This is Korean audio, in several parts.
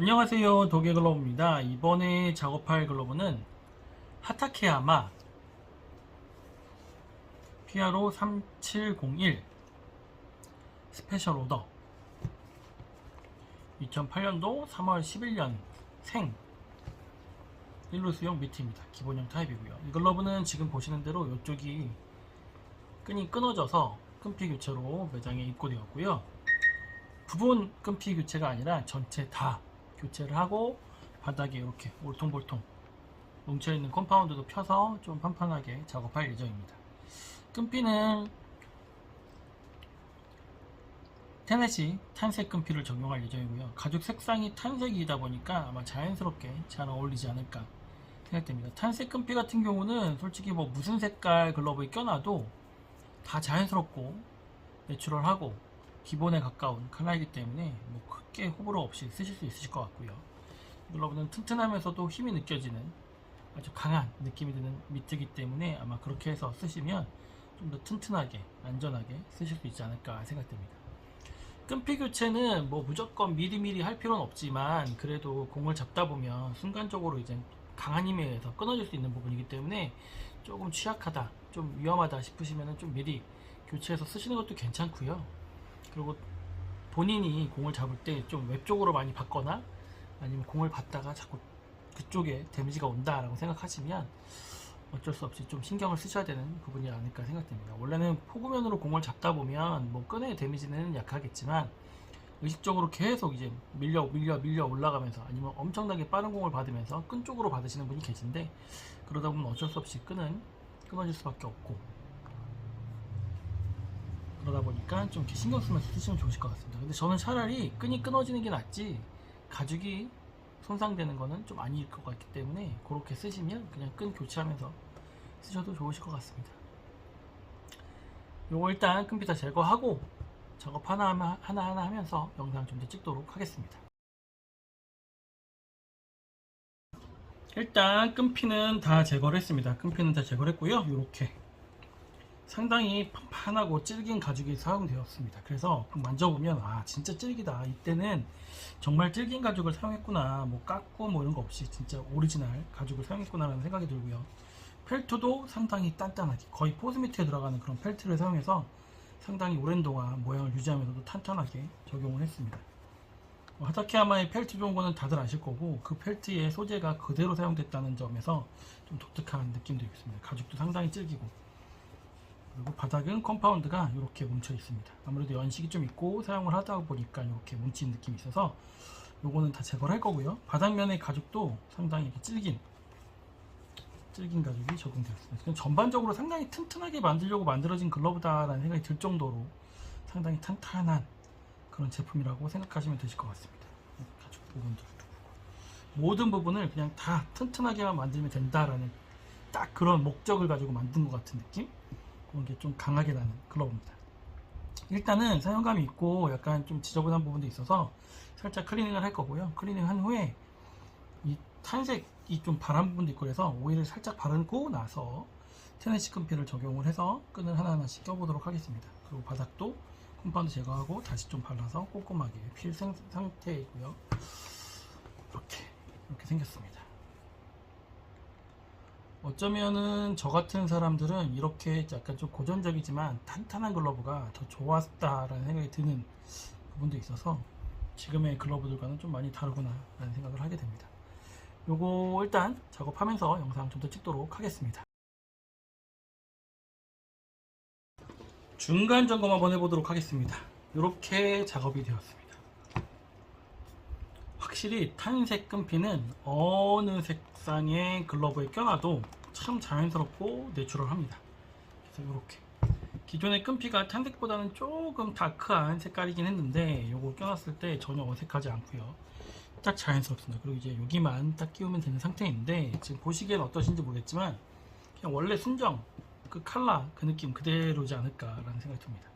안녕하세요. 도개 글러브입니다. 이번에 작업할 글러브는 하타케야마 피아로 3701 스페셜 오더. 2008년도 3월 11년 생 일루스용 미트입니다. 기본형 타입이고요. 이 글러브는 지금 보시는 대로 이쪽이 끈이 끊어져서 끈피 교체로 매장에 입고되었고요. 부분 끈피 교체가 아니라 전체 다 교체를 하고 바닥에 이렇게 올통볼통 뭉쳐있는 컴파운드도 펴서 좀 판판하게 작업할 예정입니다. 끈피는 테넷이 탄색 끈피를 적용할 예정이고요. 가죽 색상이 탄색이다 보니까 아마 자연스럽게 잘 어울리지 않을까 생각됩니다. 탄색 끈피 같은 경우는 솔직히 뭐 무슨 색깔 글러브에 껴놔도 다 자연스럽고 내추럴하고 기본에 가까운 컬러이기 때문에 뭐 크게 호불호 없이 쓰실 수 있으실 것 같고요. 이 글러브는 튼튼하면서도 힘이 느껴지는 아주 강한 느낌이 드는 미트이기 때문에 아마 그렇게 해서 쓰시면 좀 더 튼튼하게 안전하게 쓰실 수 있지 않을까 생각됩니다. 끈피 교체는 뭐 무조건 미리미리 할 필요는 없지만 그래도 공을 잡다 보면 순간적으로 이제 강한 힘에 의해서 끊어질 수 있는 부분이기 때문에 조금 취약하다, 좀 위험하다 싶으시면 좀 미리 교체해서 쓰시는 것도 괜찮고요. 그리고 본인이 공을 잡을 때 좀 웹쪽으로 많이 받거나 아니면 공을 받다가 자꾸 그쪽에 데미지가 온다라고 생각하시면 어쩔 수 없이 좀 신경을 쓰셔야 되는 부분이 아닐까 생각됩니다. 원래는 포구면으로 공을 잡다 보면 뭐 끈의 데미지는 약하겠지만 의식적으로 계속 이제 밀려 밀려 밀려 올라가면서 아니면 엄청나게 빠른 공을 받으면서 끈 쪽으로 받으시는 분이 계신데 그러다 보면 어쩔 수 없이 끈은 끊어질 수밖에 없고 그러다 보니까 좀 이렇게 신경 쓰면서 쓰시면 좋으실 것 같습니다. 근데 저는 차라리 끈이 끊어지는 게 낫지 가죽이 손상되는 거는 좀 아닐 것 같기 때문에 그렇게 쓰시면 그냥 끈 교체하면서 쓰셔도 좋으실 것 같습니다. 요거 일단 다 제거하고 작업 하나 하나 하나 하면서 영상 좀 더 찍도록 하겠습니다. 일단 끈피는 다 제거를 했습니다. 끈피는 다 제거를 했고요. 이렇게 상당히 판판하고 질긴 가죽이 사용되었습니다. 그래서 만져보면 아 진짜 질기다. 이때는 정말 질긴 가죽을 사용했구나. 뭐 깎고 뭐 이런 거 없이 진짜 오리지널 가죽을 사용했구나라는 생각이 들고요. 펠트도 상당히 단단하게 거의 포스미트에 들어가는 그런 펠트를 사용해서 상당히 오랜 동안 모양을 유지하면서도 탄탄하게 적용을 했습니다. 뭐 하타케야마의 펠트 좋은 거는 다들 아실 거고 그 펠트의 소재가 그대로 사용됐다는 점에서 좀 독특한 느낌도 있습니다. 가죽도 상당히 질기고 그리고 바닥은 컴파운드가 이렇게 뭉쳐 있습니다. 아무래도 연식이 좀 있고 사용을 하다 보니까 이렇게 뭉친 느낌이 있어서 요거는 다 제거를 할 거고요. 바닥면의 가죽도 상당히 이렇게 질긴 질긴 가죽이 적용되었습니다. 전반적으로 상당히 튼튼하게 만들려고 만들어진 글러브다라는 생각이 들 정도로 상당히 탄탄한 그런 제품이라고 생각하시면 되실 것 같습니다. 가죽 부분들도 모든 부분을 그냥 다 튼튼하게만 만들면 된다라는 딱 그런 목적을 가지고 만든 것 같은 느낌? 그런 게좀 강하게 나는 글러브입니다. 일단은 사용감이 있고 약간 좀 지저분한 부분도 있어서 살짝 클리닝을 할 거고요. 클리닝 한 후에 이 탄색이 좀 바란 부분도 있고 그래서 오일을 살짝 바르고 나서 테네시 끈피를 적용을 해서 끈을 하나하나씩 껴보도록 하겠습니다. 그리고 바닥도 컴파운드 제거하고 다시 좀 발라서 꼼꼼하게 필 생- 상태이고요. 이렇게 이렇게 생겼습니다. 어쩌면은 저 같은 사람들은 이렇게 약간 좀 고전적이지만 탄탄한 글러브가 더 좋았다라는 생각이 드는 부분도 있어서 지금의 글러브들과는 좀 많이 다르구나 라는 생각을 하게 됩니다. 요거 일단 작업하면서 영상 좀 더 찍도록 하겠습니다. 중간 점검 한번 해보도록 하겠습니다. 이렇게 작업이 되었습니다. 확실히 탄색 끈피는 어느 색상의 글러브에 껴놔도 참 자연스럽고 내추럴합니다. 그래서 이렇게 기존의 끈피가 탄색보다는 조금 다크한 색깔이긴 했는데 이거 껴놨을 때 전혀 어색하지 않고요. 딱 자연스럽습니다. 그리고 이제 여기만 딱 끼우면 되는 상태인데 지금 보시기엔 어떠신지 모르겠지만 그냥 원래 순정 그 칼라 그 느낌 그대로지 않을까라는 생각이 듭니다.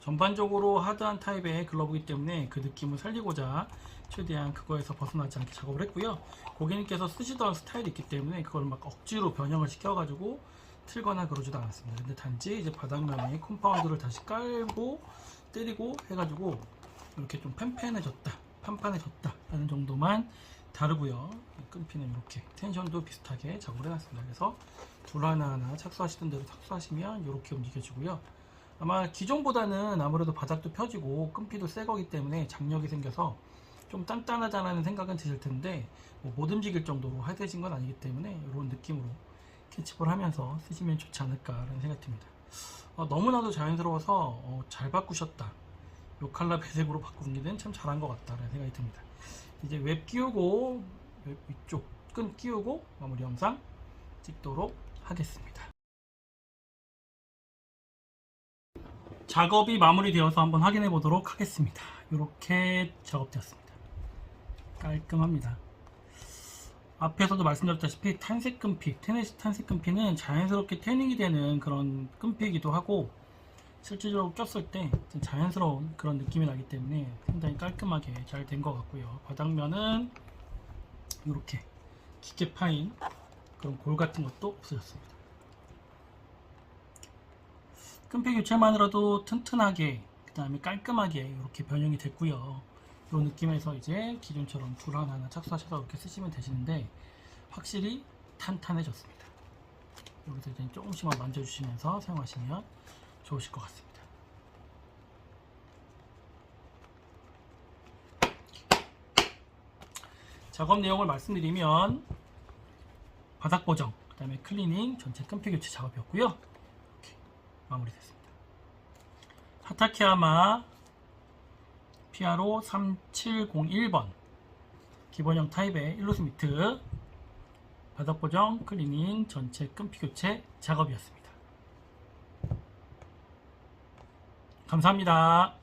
전반적으로 하드한 타입의 글러브이기 때문에 그 느낌을 살리고자 최대한 그거에서 벗어나지 않게 작업을 했고요. 고객님께서 쓰시던 스타일이 있기 때문에 그걸 막 억지로 변형을 시켜 가지고 틀거나 그러지도 않았습니다. 근데 단지 이제 바닥면에 컴파운드를 다시 깔고 때리고 해가지고 이렇게 좀 팬팬해졌다, 판판해졌다 하는 정도만 다르고요. 끈피는 이렇게 텐션도 비슷하게 작업을 해놨습니다. 그래서 줄 하나하나 착수하시던 대로 착수하시면 이렇게 움직여지고요. 아마 기존보다는 아무래도 바닥도 펴지고 끈피도 새 거기 때문에 장력이 생겨서 좀 단단하다는 생각은 드실 텐데 뭐 못 움직일 정도로 하드해진 건 아니기 때문에 이런 느낌으로 캐치볼 하면서 쓰시면 좋지 않을까라는 생각이 듭니다. 어, 너무나도 자연스러워서 어, 잘 바꾸셨다. 요 칼라 배색으로 바꾸는 게참 잘한 것 같다라는 생각이 듭니다. 이제 웹 끼우고 웹 위쪽 끈 끼우고 마무리 영상 찍도록 하겠습니다. 작업이 마무리되어서 한번 확인해 보도록 하겠습니다. 이렇게 작업되었습니다. 깔끔합니다. 앞에서도 말씀드렸다시피 탄색 끈피, 테네시 탄색 끈피는 자연스럽게 태닝이 되는 그런 끈피이기도 하고 실질적으로 꼈을 때좀 자연스러운 그런 느낌이 나기 때문에 상당히 깔끔하게 잘 된 것 같고요. 바닥면은 이렇게 기계 파인 그런 골 같은 것도 없어졌습니다. 끈피 교체만으로도 튼튼하게 그 다음에 깔끔하게 이렇게 변형이 됐고요. 이 느낌에서 이제 기존처럼 줄 하나하나 착수하셔서 이렇게 쓰시면 되시는데 확실히 탄탄해졌습니다. 여기서 이제 조금씩만 만져주시면서 사용하시면 좋으실 것 같습니다. 작업 내용을 말씀드리면 바닥 보정, 그 다음에 클리닝, 전체 끈피 교체 작업이었고요. 마무리됐습니다. 하타케야마 피아로 3701번 기본형 타입의 일루스 미트 바닥 보정, 클리닝, 전체 끈피 교체 작업이었습니다. 감사합니다.